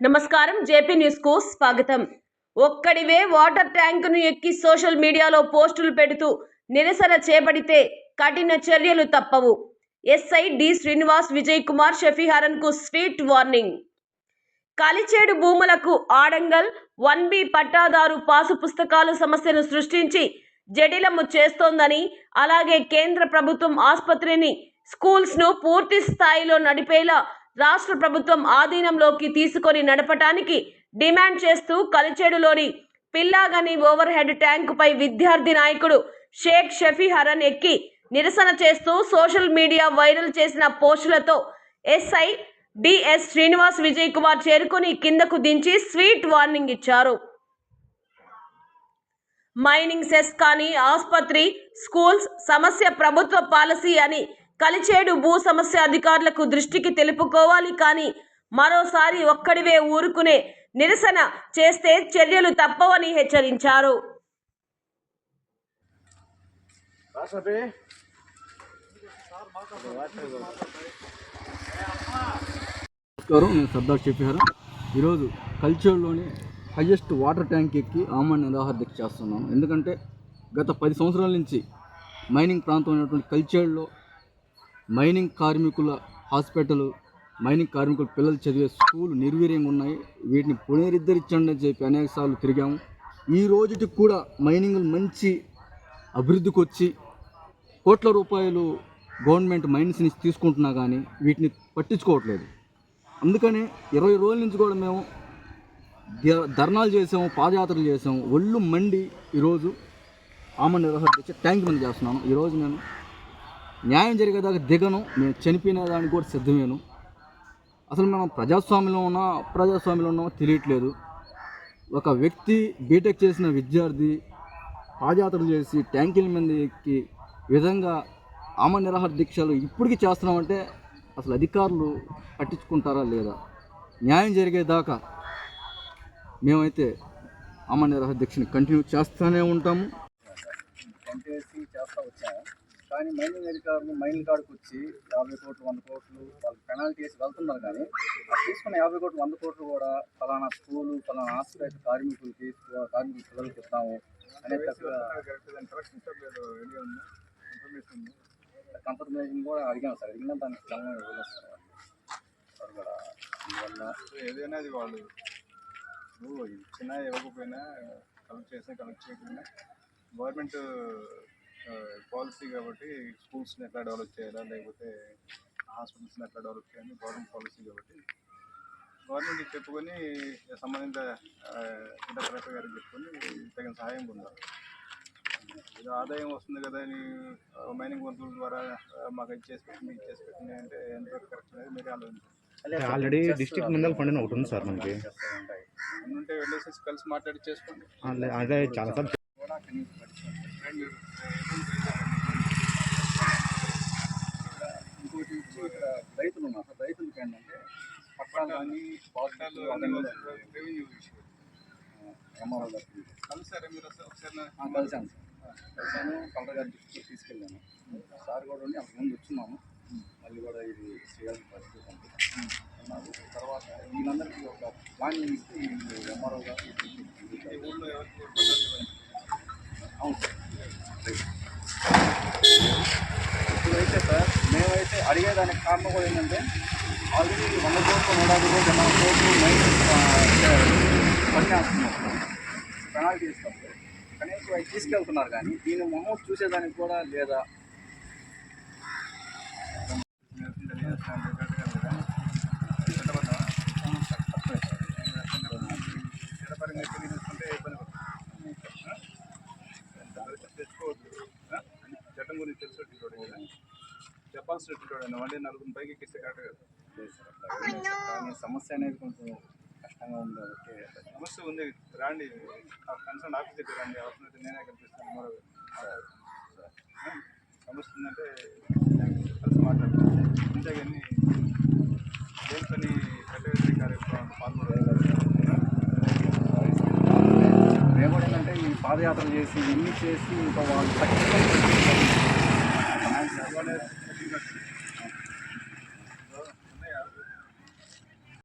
నమస్కారం. జేపీ న్యూస్కు స్వాగతం. ఒక్కడివే వాటర్ ట్యాంకును ఎక్కి సోషల్ మీడియాలో పోస్టులు పెడుతూ నిరసన చేపడితే కఠిన చర్యలు తప్పవు. ఎస్ఐ డి శ్రీనివాస్ విజయ్ కుమార్ షఫీహరన్కు స్వీట్ వార్నింగ్. కలిచేడు భూములకు ఆడంగల్ వన్ బి పట్టాదారు పాసు పుస్తకాలు సమస్యను సృష్టించి జటిలము చేస్తోందని అలాగే కేంద్ర ప్రభుత్వం ఆసుపత్రిని స్కూల్స్ను పూర్తి స్థాయిలో నడిపేలా రాష్ట్ర ప్రభుత్వం ఆధీనంలోకి తీసుకొని నడపటానికి డిమాండ్ చేస్తూ కలిచేడులోని పిల్లాగని ఓవర్ హెడ్ ట్యాంకుపై విద్యార్థి నాయకుడు షేక్ షఫీ హరన్ ఎక్కి నిరసన చేస్తూ సోషల్ మీడియా వైరల్ చేసిన పోస్టులతో ఎస్ఐ డిఎస్ శ్రీనివాస్ విజయ్ కుమార్ చేరుకొని కిందకు దించి స్వీట్ వార్నింగ్ ఇచ్చారు. మైనింగ్ సెస్ కానీ ఆసుపత్రి స్కూల్స్ సమస్య ప్రభుత్వ పాలసీ అని కలిచేడు భూ సమస్య అధికారులకు దృష్టికి తెలుపుకోవాలి కానీ మరోసారి ఒక్కడివే ఊరుకునే నిరసన చేస్తే చర్యలు తప్పవని హెచ్చరించారు. రాసపే నమస్కారం నేను సర్దార్ చెప్పారు ఈరోజు కల్చర్లోని హయ్యెస్ట్ వాటర్ ట్యాంక్ ఎక్కి ఆమరణ నిరాహార దీక్ష చేస్తున్నాను. ఎందుకంటే గత పది సంవత్సరాల నుంచి మైనింగ్ ప్రాంతం అయినటువంటి కల్చర్లో మైనింగ్ కార్మికుల హాస్పిటల్ మైనింగ్ కార్మికుల పిల్లలు చదివే స్కూల్ నిర్వీర్యంగా ఉన్నాయి. వీటిని పునరుద్ధరించండి అని చెప్పి అనేక సార్లు తిరిగాము. ఈ రోజుకి కూడా మైనింగ్ మంచి అభివృద్ధికి వచ్చి కోట్ల రూపాయలు గవర్నమెంట్ మైన్స్ నుంచి తీసుకుంటున్నా కానీ వీటిని పట్టించుకోవట్లేదు. అందుకని ఇరవై రోజుల నుంచి కూడా మేము ధర్నాలు చేసాము పాదయాత్రలు చేసాము. ఒళ్ళు మండి ఈరోజు ఆమె నిర్వహణ తెచ్చి ట్యాంక్ మీద చేస్తున్నాను. ఈరోజు నేను న్యాయం జరిగేదాకా దిగను. నేను చనిపోయిన దానికి కూడా సిద్ధమేను. అసలు మనం ప్రజాస్వామ్యంలో ఉన్నా ప్రజాస్వామ్యంలో ఉన్నామో తెలియట్లేదు. ఒక వ్యక్తి బీటెక్ చేసిన విద్యార్థి పాదయాత్రలు చేసి ట్యాంకుల మీద ఎక్కి విధంగా ఆమ నిరాహార దీక్షలు ఇప్పటికీ చేస్తున్నామంటే అసలు అధికారులు పట్టించుకుంటారా లేదా? న్యాయం జరిగేదాకా మేమైతే ఆమ నిరాహార దీక్షని కంటిన్యూ చేస్తూనే ఉంటాము. కంటేసి చేస్తా వచ్చాము. కానీ మైనింగ్ అధికారులు మైనింగ్ కాడికి వచ్చి యాభై కోట్లు వంద కోట్లు వాళ్ళు పెనాల్టీ వేసి వెళ్తున్నారు కానీ అది తీసుకున్న యాభై కోట్లు వంద కోట్లు కూడా ఫలానా స్కూలు ఫలానా ఆశ్రయ కార్మికులకి కార్మికుల పిల్లలకి ఇస్తాము అనే కన్ఫర్మేషన్ కూడా అడిగాం సార్ అడిగినా దానికి క్రమం ఇవ్వలేదు సార్ వాళ్ళు. సార్ కూడా అందువల్ల ఏదైనా అది వాళ్ళు ఇచ్చినా ఇవ్వకపోయినా కలెక్ట్ చేసినా కలెక్ట్ చేయకపోయినా గవర్నమెంట్ పాలసీ కాబట్టి స్కూల్స్ని ఎట్లా డెవలప్ చేయాలా లేకపోతే హాస్పిటల్స్ని ఎట్లా డెవలప్ చేయాలని గవర్నమెంట్ పాలసీ కాబట్టి. గవర్నమెంట్కి చెప్పుకొని సంబంధిత జిల్లా కలెక్టర్ గారికి చెప్పుకొని తగిన సహాయం పొందాలి. ఇది ఆదాయం వస్తుంది కదా అని మైనింగ్ వంతుల ద్వారా మాకు ఇది చేసి పెట్టింది చేసి పెట్టింది అంటే ఎంతవరకు కరెక్ట్ అనేది మీరు ఆలోచించాలి. ఆల్రెడీ డిస్ట్రిక్ట్ మినరల్ ఫండ్ అని ఒకటి ఉంది సార్ మనకి. ఉంటే వెళ్ళేసి కలిసి మాట్లాడి చేసుకోండి. అదే చాలా సార్ కూడా కనీసం. ఇంకోటి ఇక్కడ రైతులు ఉన్నారు. రైతులకి ఏంటంటే పట్టాలు కానీ కూడా రెవెన్యూ ఎంఆర్ఓ గారికి కలిసారా మీరు ఒకసారి నా- ఆ, కలిశాను సార్. కలిశాను కలెక్టర్ గారి దృష్టికి తీసుకెళ్ళాను. సార్ కూడా ఉండి అంతకు ముందు వచ్చున్నాము మళ్ళీ కూడా ఇది చేయాల్సిన పరిస్థితి నాకు తర్వాత వీళ్ళందరికీ ఒక ప్లానింగ్ ఇస్తే ఎంఆర్ఓ గారు ఈ ఊళ్ళో ఎవరికి పట్టాలు ఇవ్వండి. అవును సార్ ఇప్పుడైతే సార్. మేమైతే అడిగేదానికి కారణం కూడా ఏంటంటే ఆల్రెడీ వంద కోట్లు నూట కోట్లు ఎనభై కోట్లు మైన్ పనిచేస్తున్నారు పెనాల్టీ ఇస్తారు కనీసం అవి తీసుకెళ్తున్నారు కానీ దీని మొహం చూసేదానికి కూడా లేదా? చట్టపరంగా చట్టం గురించి తెలుసు చెప్పాల్సినటువంటి మళ్ళీ నలుగురు పైకి ఎక్కిస్తే కరెక్ట్ కదా సమస్య అనేది కొంచెం కష్టంగా ఉంది కాబట్టి సమస్య ఉంది. రాండి. ఆ కన్సర్న్ ఆఫీస్ దగ్గర రండి. అవసరం నేనే కల్పిస్తాను మరో? సమస్య ఉందంటే కలిసి మాట్లాడతాను అంతేగాని దేని పని కార్యక్రమం పాల్గొనలేదు మేము కూడా ఏంటంటే ఈ పాదయాత్ర చేసి ఇన్ని చేసి ఇంకా వాళ్ళు ওয়ানের